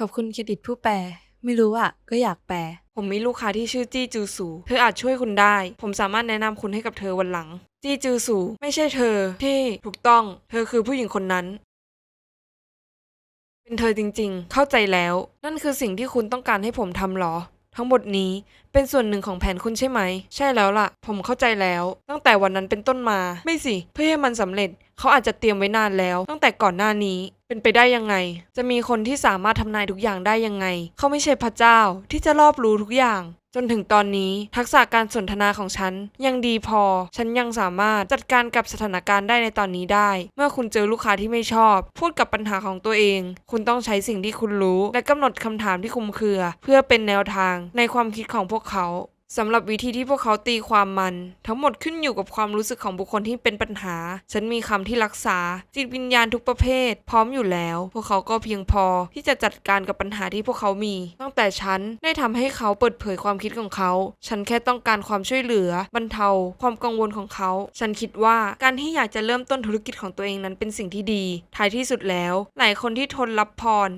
ขอบคุณเครดิตผู้แปล ไม่รู้อะก็อยากแปล ผมมีลูกค้าที่ชื่อจี้จูสู เธออาจช่วยคุณได้ ผมสามารถแนะนำคุณให้กับเธอวันหลัง จี้จูสู ไม่ใช่เธอที่ถูกต้อง เธอคือผู้หญิงคนนั้น เป็นเธอจริงๆ เข้าใจแล้ว นั่นคือสิ่งที่คุณต้องการให้ผมทำหรอ ทั้งหมดนี้เป็นส่วนหนึ่งของแผนคุณใช่ไหม ใช่แล้วล่ะ ผมเข้าใจแล้ว ตั้งแต่วันนั้นเป็นต้นมา ไม่สิ เพื่อให้มันสำเร็จ เขาอาจจะเตรียมไว้นานแล้ว ตั้งแต่ก่อนหน้านี้เป็นไปได้ยังไง จะมีคนที่สามารถทำนายทุกอย่างได้ยังไง เขาไม่ใช่พระเจ้าที่จะรอบรู้ทุกอย่าง จนถึงตอนนี้ทักษะการสนทนาของฉัน ยังดีพอ ฉันยังสามารถจัดการกับสถานการณ์ได้ในตอนนี้ได้ เมื่อคุณเจอลูกค้าที่ไม่ชอบ พูดกับปัญหาของตัวเอง คุณต้องใช้สิ่งที่คุณรู้ และกำหนดคำถามที่คุมเครือ เพื่อเป็นแนวทางในความคิดของพวกเขา สำหรับวิธีที่พวกเขาตีความมัน ทั้งหมดขึ้นอยู่กับความรู้สึกของบุคคลที่เป็นปัญหา ฉันมีคำที่รักษา จิตวิญญาณทุกประเภท พร้อมอยู่แล้ว พวกเขาก็เพียงพอที่จะจัดการกับปัญหาที่พวกเขามี ตั้งแต่ฉันได้ทำให้เขาเปิดเผยความคิดของเขา ฉันแค่ต้องการความช่วยเหลือบรรเทา ความกังวลของเขา ฉันคิดว่าการที่อยากจะเริ่มต้นธุรกิจของตัวเองนั้นเป็นสิ่งที่ดีท้ายที่สุดแล้ว หลายคนที่ทนรับพร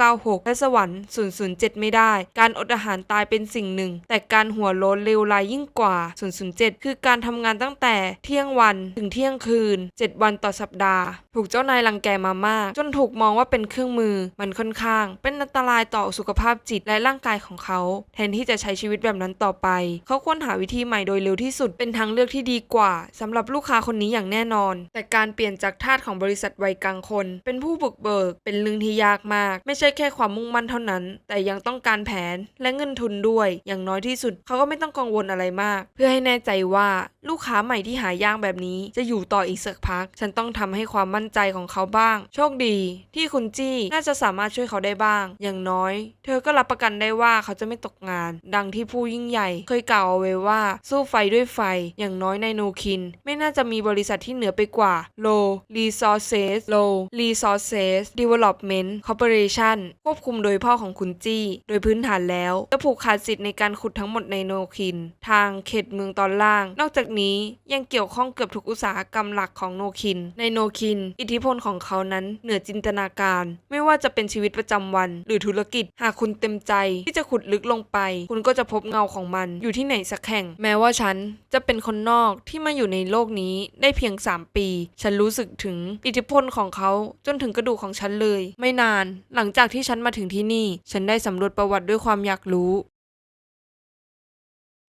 996 และสวรรค์ 007 ไม่ได้ การอดอาหารตายเป็นสิ่งหนึ่ง แต่การหัวโล้นเลวลายยิ่งกว่า 007 คือการทำงานตั้งแต่เที่ยงวันถึงเที่ยงคืน 7 วันต่อสัปดาห์ ถูกเจ้านายรังแกมามาก จนถูกมองว่าเป็นเครื่องมือ มันค่อนข้าง เป็นอันตรายต่อสุขภาพจิตและร่างกายของเขา แทนที่จะใช้ชีวิตแบบนั้นต่อไป เขาควรหาวิธีใหม่โดยเร็วที่สุดเป็นทางเลือกที่ดีกว่าสำหรับลูกค้าคนนี้อย่างแน่นอน แต่การเปลี่ยนจากทาสของบริษัทวัยกลางคน เป็นผู้บุกเบิก เป็นเรื่องที่ยากมาก ไม่ใช่แค่ความมุ่งมั่นเท่านั้น แต่ยังต้องการแผนและเงินทุนด้วย อย่างน้อยที่สุด เขาก็ไม่ต้องกังวลอะไรมาก เพื่อให้แน่ใจว่า ลูกค้าใหม่ที่หายากแบบนี้จะอยู่ต่ออีกสักพัก ฉันต้องทำให้ความมั่นใจของเขาบ้าง โชคดีที่คุณจี้น่าจะสามารถช่วยเขาได้บ้าง อย่างน้อย เธอก็รับประกันได้ว่าเขาจะไม่ตกงาน ดังที่ผู้ยิ่งใหญ่ เคยกล่าวเอาไว้ว่าสู้ไฟด้วยไฟ อย่างน้อยในโนคิน ไม่น่าจะมีบริษัทที่เหนือไปกว่า Low Resources Low Resources Development Corporation ควบคุมโดยพ่อของคุณจี้ โดยพื้นฐานแล้วจะผูกขาดสิทธิ์ในการขุดทั้งหมดในโนคิน ทางเขตเมืองตอนล่าง นอกจากนี้ยังเกี่ยวข้องเกือบทุกอุตสาหกรรมหลักของโนคิน ในโนคิน อิทธิพลของเขานั้นเหนือจินตนาการ ไม่ว่าจะเป็นชีวิตประจำวัน หรือธุรกิจ หากคุณเต็มใจ ที่จะขุดลึกลงไป คุณก็จะพบเงาของมันอยู่ที่ไหนสักแห่ง แม้ว่าฉันจะเป็นคนนอกที่มาอยู่ในโลกนี้ได้เพียง 3 ปี ฉันรู้สึกถึงอิทธิพลของเขาจนถึงกระดูกของฉันเลย ไม่นาน หลังจากที่ฉันมาถึงที่นี่ ฉันได้สำรวจประวัติด้วยความอยากรู้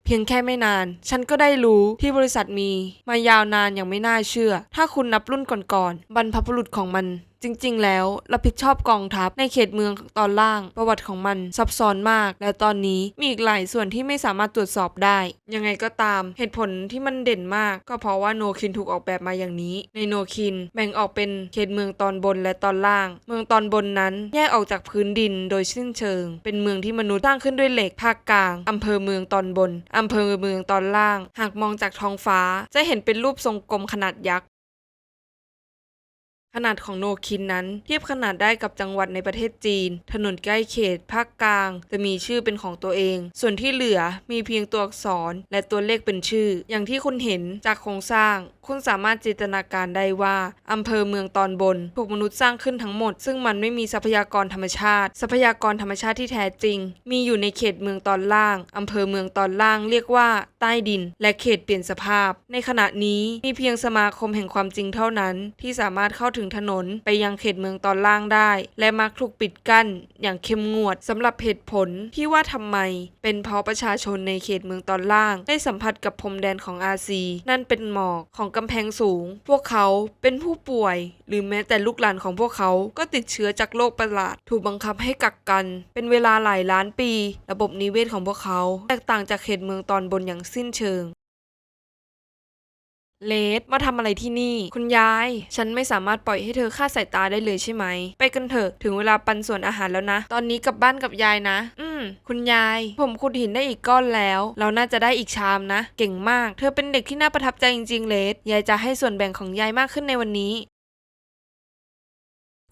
เพียงแค่ไม่นาน ฉันก็ได้รู้ที่บริษัทมี มายาวนานอย่างไม่น่าเชื่อ ถ้าคุณนับรุ่นก่อนๆบรรพบุรุษของมันจริง ๆ แล้วรับผิดชอบกองทัพในเขตเมืองตอนล่าง ประวัติของมันซับซ้อนมาก และตอนนี้มีอีกหลายส่วนที่ไม่สามารถตรวจสอบได้ ยังไงก็ตามเหตุผลที่มันเด่นมาก ก็เพราะว่าโนคินถูกออกแบบมาอย่างนี้ ในโนคินแบ่งออกเป็นเขตเมืองตอนบนและตอนล่าง เมืองตอนบนนั้นแยกออกจากพื้นดินโดยสิ้นเชิง เป็นเมืองที่มนุษย์สร้างขึ้นด้วยเหล็กภาคกลางอำเภอเมืองตอนบนอำเภอเมืองตอนล่าง หากมองจากท้องฟ้าจะเห็นเป็นรูปทรงกลมขนาดยักษ์ ขนาดของโนคินนั้น เทียบขนาดได้กับจังหวัดในประเทศจีน ถนนใกล้เขต ภาคกลาง จะมีชื่อเป็นของตัวเอง ส่วนที่เหลือมีเพียงตัวอักษรและตัวเลขเป็นชื่อ อย่างที่คุณเห็นจากโครงสร้าง คุณสามารถจินตนาการได้ว่าอำเภอเมืองตอนบนถูกมนุษย์สร้างขึ้นทั้งหมด ซึ่งมันไม่มีทรัพยากรธรรมชาติ ทรัพยากรธรรมชาติที่แท้จริง มีอยู่ในเขตเมืองตอนล่างอำเภอเมืองตอนล่างเรียกว่า ใต้ดิน และเขตเปลี่ยนสภาพ ในขณะนี้มีเพียงสมาคมแห่งความจริงเท่านั้น ที่สามารถเข้าถึงถนนไปยังเขตเมืองตอนล่างได้ และมักถูกปิดกั้นอย่างเข้มงวดสำหรับเหตุผลที่ว่าทำไม เป็นเพราะประชาชนในเขตเมืองตอนล่าง ได้สัมผัสกับพรมแดนของอาซี นั่นเป็นหมอกของกำแพงสูง พวกเขาเป็นผู้ป่วย หรือแม้แต่ลูกหลานของพวกเขาก็ติดเชื้อจากโรคประหลาด ถูกบังคับให้กักกัน เป็นเวลาหลายล้านปี ระบบนิเวศของพวกเขา แตกต่างจากเขตเมืองตอนบนอย่างสิ้นเชิง เลดมาทำอะไรที่นี่ คุณยาย ฉันไม่สามารถปล่อยให้เธอฆ่าสายตาได้เลยใช่ไหม ไปกันเถอะ ถึงเวลาปันส่วนอาหารแล้วนะ ตอนนี้กลับบ้านกับยายนะ อืม คุณยาย ผมขุดหินได้อีกก้อนแล้ว เราน่าจะได้อีกชามนะ เก่งมาก เธอเป็นเด็กที่น่าประทับใจจริงๆ เลดยายจะให้ส่วนแบ่งของยายมากขึ้นในวันนี้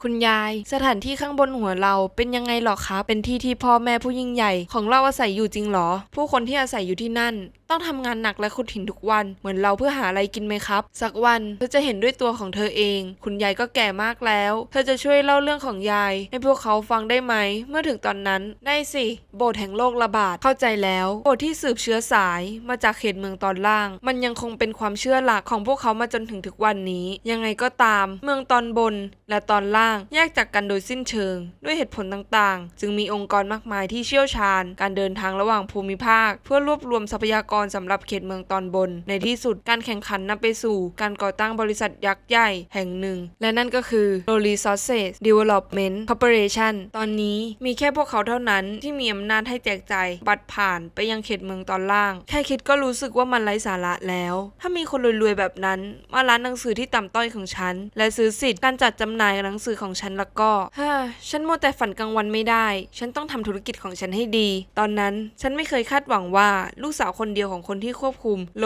คุณยาย สถานที่ข้างบนหัวเราเป็นยังไงหรอครับเป็นที่ที่พ่อแม่ผู้ยิ่งใหญ่ ของเราอาศัยอยู่จริงหรอ ผู้คนที่อาศัยอยู่ที่นั่นต้องทำงานหนักและขุดหินทุกวันเหมือนเราเพื่อหาอะไรกินไหมครับ สักวันเธอจะเห็นด้วยตัวของเธอเอง คุณยายก็แก่มากแล้ว เธอจะช่วยเล่าเรื่องของยาย ให้พวกเขาฟังได้ไหม เมื่อถึงตอนนั้นได้สิ โบสถ์แห่งโรคระบาดเข้าใจแล้ว โบสถ์ที่สืบเชื้อสายมาจากเขตเมืองตอนล่าง มันยังคงเป็นความเชื่อหลักของพวกเขามาจนถึงทุกวันนี้ ยังไงก็ตาม เมืองตอนบน และตอนล่างแยกจากกันโดยสิ้นเชิง ด้วยเหตุผลต่างๆ จึงมีองค์กรมากมายที่เชี่ยวชาญ การเดินทางระหว่างภูมิภาค เพื่อรวบรวมทรัพยากรสำหรับเขตเมืองตอนบน ในที่สุดการแข่งขันนำไปสู่ การก่อตั้งบริษัทยักษ์ใหญ่แห่งหนึ่ง และนั่นก็คือ r o l i Sausage Development Corporation ตอนนี้มีแค่พวกเขาเท่านั้นที่มีอำนาจให้แจกจ่ายบัตรผ่านไปยังเขตเมืองตอนล่าง แค่คิดก็รู้สึกว่ามันไร้สาระแล้ว ถ้ามีคนรวยๆแบบนั้น มาร้านหนังสือที่ต่ำต้อยของฉัน และซื้อสิทธิ์การจัดจำหน่ายหนังสือของฉันแล้วก็ฮ่าฉันมัวแต่ฝันกลางวันไม่ได้ ฉันต้องทำธุรกิจของฉันให้ดี ตอนนั้นฉันไม่เคยคาดหวังว่าลูกสาวคนเดียวของคนที่ควบคุมโล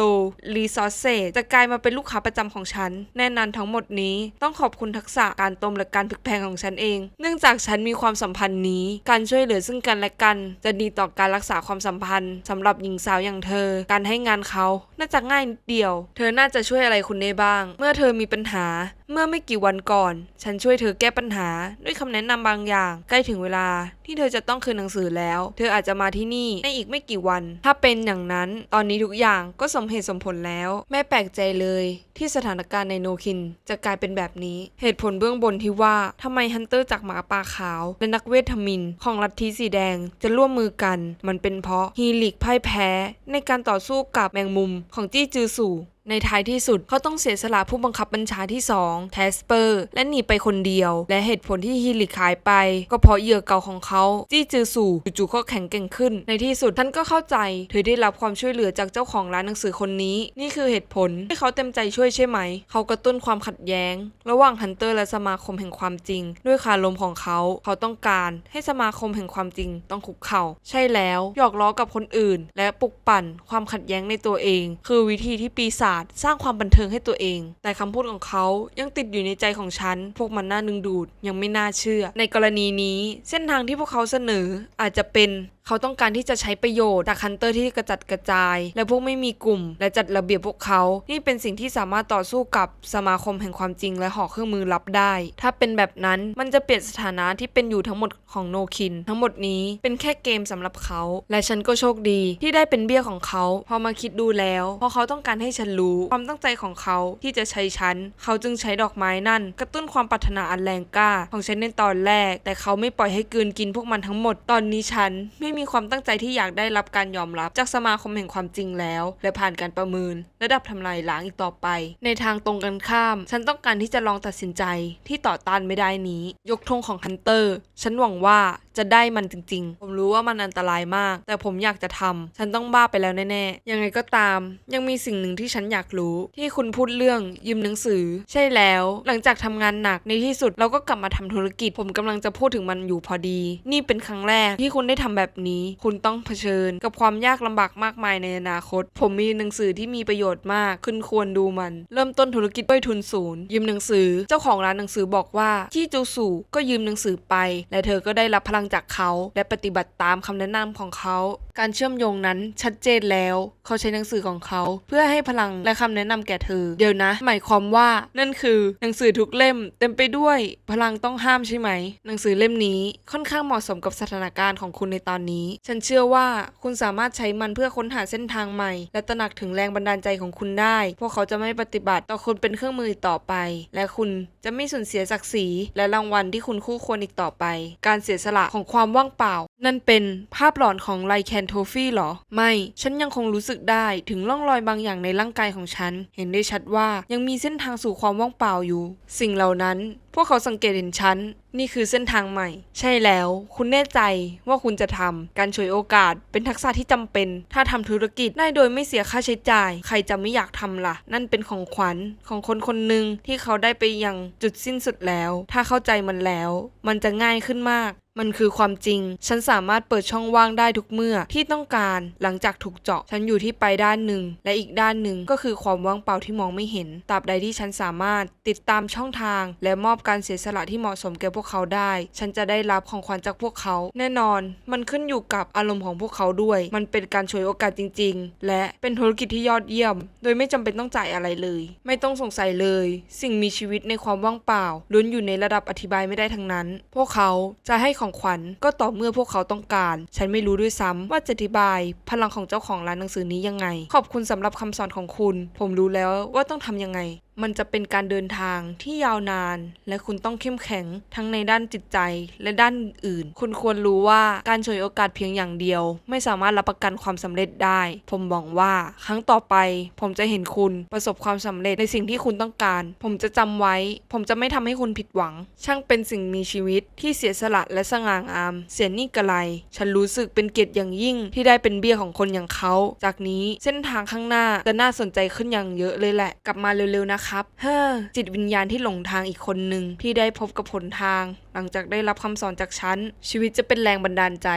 รีซอสเซจะกลายมาเป็นลูกค้าประจำของฉัน แน่นอนทั้งหมดนี้ต้องขอบคุณทักษะการต้มและการผึกแพงของฉันเอง เนื่องจากฉันมีความสัมพันธ์นี้ การช่วยเหลือซึ่งกันและกัน จะดีต่อการรักษาความสัมพันธ์สำหรับหญิงสาวอย่างเธอ การให้งานเขา น่าจะง่ายนิดเดียว เธอน่าจะช่วยอะไรคุณได้บ้าง เมื่อเธอมีปัญหา เมื่อไม่กี่วันก่อน ฉันช่วยเธอแก้ปัญหา ด้วยคำแนะนำบางอย่าง ใกล้ถึงเวลาที่เธอจะต้องคืนหนังสือแล้ว เธออาจจะมาที่นี่ในอีกไม่กี่วัน ถ้าเป็นอย่างนั้นตอนนี้ทุกอย่างก็สมเหตุสมผลแล้วแม่แปลกใจเลย ที่สถานการณ์ในโนคิน จะกลายเป็นแบบนี้ เหตุผลเบื้องบนที่ว่าทำไมฮันเตอร์จากหมาป่าขาว และนักเวทมิน ของลัทธิสีแดงจะร่วมมือกัน มันเป็นเพราะฮีลิกพ่ายแพ้ ในการต่อสู้กับแมงมุมของจี้จือสู่ ในท้ายที่สุดเขาต้องเสียสละผู้บังคับบัญชาที่2แทสเปอร์ และหนีไปคนเดียว และเหตุผลที่ฮิลิกหายไป ก็เพราะเหยื่อเก่าของเขาจี้จือสู่จู่ๆก็แข็งเก่งขึ้น ในที่สุดท่านก็เข้าใจเธอได้รับความช่วยเหลือจากเจ้าของร้านหนังสือคนนี้ นี่คือเหตุผลที่เขาเต็มใจช่วยใช่ไหม เขากระตุ้นความขัดแย้ง ระหว่างฮันเตอร์และสมาคมแห่งความจริง ด้วยคารมของเขา เขาต้องการให้สมาคมแห่งความจริงต้องคุกเข่า ใช่แล้วหยอกล้อกับคนอื่น และปลุกปั่นความขัดแย้งในตัวเอง คือวิธีที่ปีศาจสร้างความบันเทิงให้ตัวเอง แต่คำพูดของเขายังติดอยู่ในใจของฉัน พวกมันน่าดึงดูดยังไม่น่าเชื่อ ในกรณีนี้เส้นทางที่พวกเขาเสนออาจจะเป็น เขาต้องการที่จะใช้ประโยชน์จากฮันเตอร์ที่กระจัดกระจาย และพวกไม่มีกลุ่ม และจัดระเบียบพวกเขา นี่เป็นสิ่งที่สามารถต่อสู้กับสมาคมแห่งความจริงและหอเครื่องมือลับได้ ถ้าเป็นแบบนั้นมันจะเปลี่ยนสถานะที่เป็นอยู่ทั้งหมดของโนคิน ทั้งหมดนี้เป็นแค่เกมสำหรับเขา และฉันก็โชคดีที่ได้เป็นเบี้ยของเขา พอมาคิดดูแล้วเพราะเขาต้องการให้ฉันรู้ความตั้งใจของเขาที่จะใช้ฉัน เขาจึงใช้ดอกไม้นั่น กระตุ้นความปรารถนาอันแรงกล้า ของฉันในตอนแรก แต่เขาไม่ปล่อยให้กืนกินพวกมันทั้งหมดตอนนี้ฉันไม่มีความตั้งใจที่อยากได้รับการยอมรับจากสมาคมแห่งความจริงแล้ว และผ่านการประเมิน ระดับทำลายล้างอีกต่อไป ในทางตรงกันข้าม ฉันต้องการที่จะลองตัดสินใจที่ต่อต้านไม่ได้นี้ ยกธงของฮันเตอร์ ฉันหวังว่า จะได้มันจริง ๆ ผมรู้ว่ามันอันตรายมาก แต่ผมอยากจะทำฉันต้องบ้าไปแล้วแน่ๆ ยังไงก็ตาม ยังมีสิ่งหนึ่งที่ฉันอยากรู้ ที่คุณพูดเรื่องยืมหนังสือ ใช่แล้ว หลังจากทำงานหนักในที่สุดเราก็กลับมาทำธุรกิจ ผมกำลังจะพูดถึงมันอยู่พอดี นี่เป็นครั้งแรกที่คุณได้ทำแบบนี้ คุณต้องเผชิญ กับความยากลำบากมากมายในอนาคต ผมมีหนังสือที่มีประโยชน์มากคุณควรดูมัน เริ่มต้นธุรกิจด้วยทุนศูนย์ยืมหนังสือ เจ้าของร้านหนังสือบอกว่าที่จูสู่ก็ยืมหนังสือไป และเธอก็ได้รับพลังจากเขา และปฏิบัติตามคำแนะนำของเขา การเชื่อมโยงนั้นชัดเจนแล้ว เขาใช้หนังสือของเขาเพื่อให้พลังและคำแนะนำแก่เธอ เดี๋ยวนะ หมายความว่านั่นคือหนังสือทุกเล่ม เต็มไปด้วยพลังต้องห้ามใช่ไหม หนังสือเล่มนี้ค่อนข้างเหมาะสมกับสถานการณ์ของคุณในตอนนี้ ฉันเชื่อว่าคุณสามารถใช้มันเพื่อค้นหาเส้นทางใหม่ และตระหนักถึงแรงบันดาลใจของคุณได้ พวกเขาจะไม่ปฏิบัติต่อคุณเป็นเครื่องมือต่อไป และคุณจะไม่สูญเสียศักดิ์ศรีและรางวัลที่คุณคู่ควรอีกต่อไป การเสียสละของความว่างเปล่า นั่นเป็นภาพหลอนของไลแคนโทฟี่หรอ ไม่ ฉันยังคงรู้สึกได้ถึงร่องรอยบางอย่างในร่างกายของฉัน เห็นได้ชัดว่ายังมีเส้นทางสู่ความว่างเปล่าอยู่ สิ่งเหล่านั้น พวกเขาสังเกตเห็นฉัน นี่คือเส้นทางใหม่ ใช่แล้ว คุณแน่ใจว่าคุณจะทำการฉวยโอกาสเป็นทักษะที่จำเป็น ถ้าทำธุรกิจได้โดยไม่เสียค่าใช้จ่าย ใครจะไม่อยากทำล่ะ นั่นเป็นของขวัญของคนคนหนึ่งที่เขาได้ไปยังจุดสิ้นสุดแล้ว ถ้าเข้าใจมันแล้ว มันจะง่ายขึ้นมาก มันคือความจริง ฉันสามารถเปิดช่องว่างได้ทุกเมื่อที่ต้องการ หลังจากถูกเจาะ ฉันอยู่ที่ไปด้านหนึ่ง และอีกด้านหนึ่งก็คือความว่างเปล่าที่มองไม่เห็น ตราบใดที่ฉันสามารถติดตามช่องทาง และมอบการเสียสละที่เหมาะสมแก่พวกเขาได้ ฉันจะได้รับของขวัญจากพวกเขา แน่นอน มันขึ้นอยู่กับอารมณ์ของพวกเขาด้วย มันเป็นการฉวยโอกาสจริง ๆ และเป็นธุรกิจที่ยอดเยี่ยม โดยไม่จำเป็นต้องจ่ายอะไรเลย ไม่ต้องสงสัยเลย สิ่งมีชีวิตในความว่างเปล่าล้วนอยู่ในระดับอธิบายไม่ได้ทั้งนั้น พวกเขาจะให้ของขวัญก็ต่อเมื่อพวกเขาต้องการ ฉันไม่รู้ด้วยซ้ำว่าจะอธิบาย พลังของเจ้าของร้านหนังสือนี้ยังไง ขอบคุณสำหรับคำสอนของคุณ ผมรู้แล้วว่าต้องทำยังไง มันจะเป็นการเดินทางที่ยาวนาน และคุณต้องเข้มแข็งทั้งในด้านจิตใจและด้านอื่น คุณควรรู้ว่าการฉวยโอกาสเพียงอย่างเดียว ไม่สามารถรับประกันความสำเร็จได้ ผมหวังว่า ครั้งต่อไป ผมจะเห็นคุณประสบความสำเร็จในสิ่งที่คุณต้องการ ผมจะจำไว้ ผมจะไม่ทำให้คุณผิดหวัง ช่างเป็นสิ่งมีชีวิตที่เสียสละและสง่างาม เสียนี่กระไร ฉันรู้สึกเป็นเกียรติอย่างยิ่งที่ได้เป็นเบี้ยของคนอย่างเขา จากนี้เส้นทางข้างหน้าจะน่าสนใจขึ้นอย่างเยอะเลยแหละ กลับมาเร็วๆนะคะครับ เฮ้อ จิตวิญญาณที่หลงทางอีกคนหนึ่งที่ได้พบกับผลทาง หลังจากได้รับคำสอนจากฉันชีวิตจะเป็นแรงบันดาลใจ